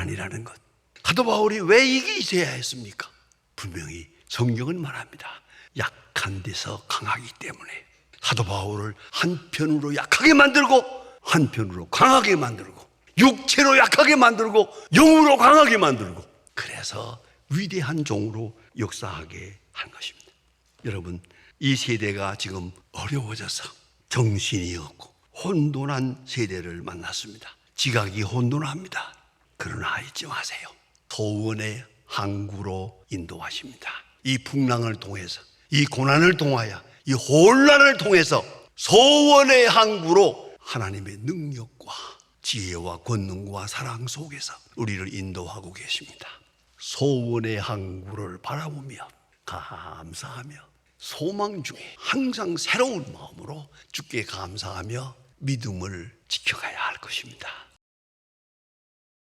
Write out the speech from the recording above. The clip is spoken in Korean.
가난이라는 것. 사도 바울이 왜 이게 있어야 했습니까? 분명히 성경은 말합니다. 약한 데서 강하기 때문에 사도 바울을 한편으로 약하게 만들고 한편으로 강하게 만들고 육체로 약하게 만들고 영으로 강하게 만들고 그래서 위대한 종으로 역사하게 한 것입니다. 여러분, 이 세대가 지금 어려워져서 정신이 없고 혼돈한 세대를 만났습니다. 지각이 혼돈합니다. 그러나 잊지 마세요. 소원의 항구로 인도하십니다. 이 풍랑을 통해서, 이 고난을 통하여, 이 혼란을 통해서 소원의 항구로 하나님의 능력과 지혜와 권능과 사랑 속에서 우리를 인도하고 계십니다. 소원의 항구를 바라보며 감사하며 소망 중에 항상 새로운 마음으로 주께 감사하며 믿음을 지켜가야 할 것입니다.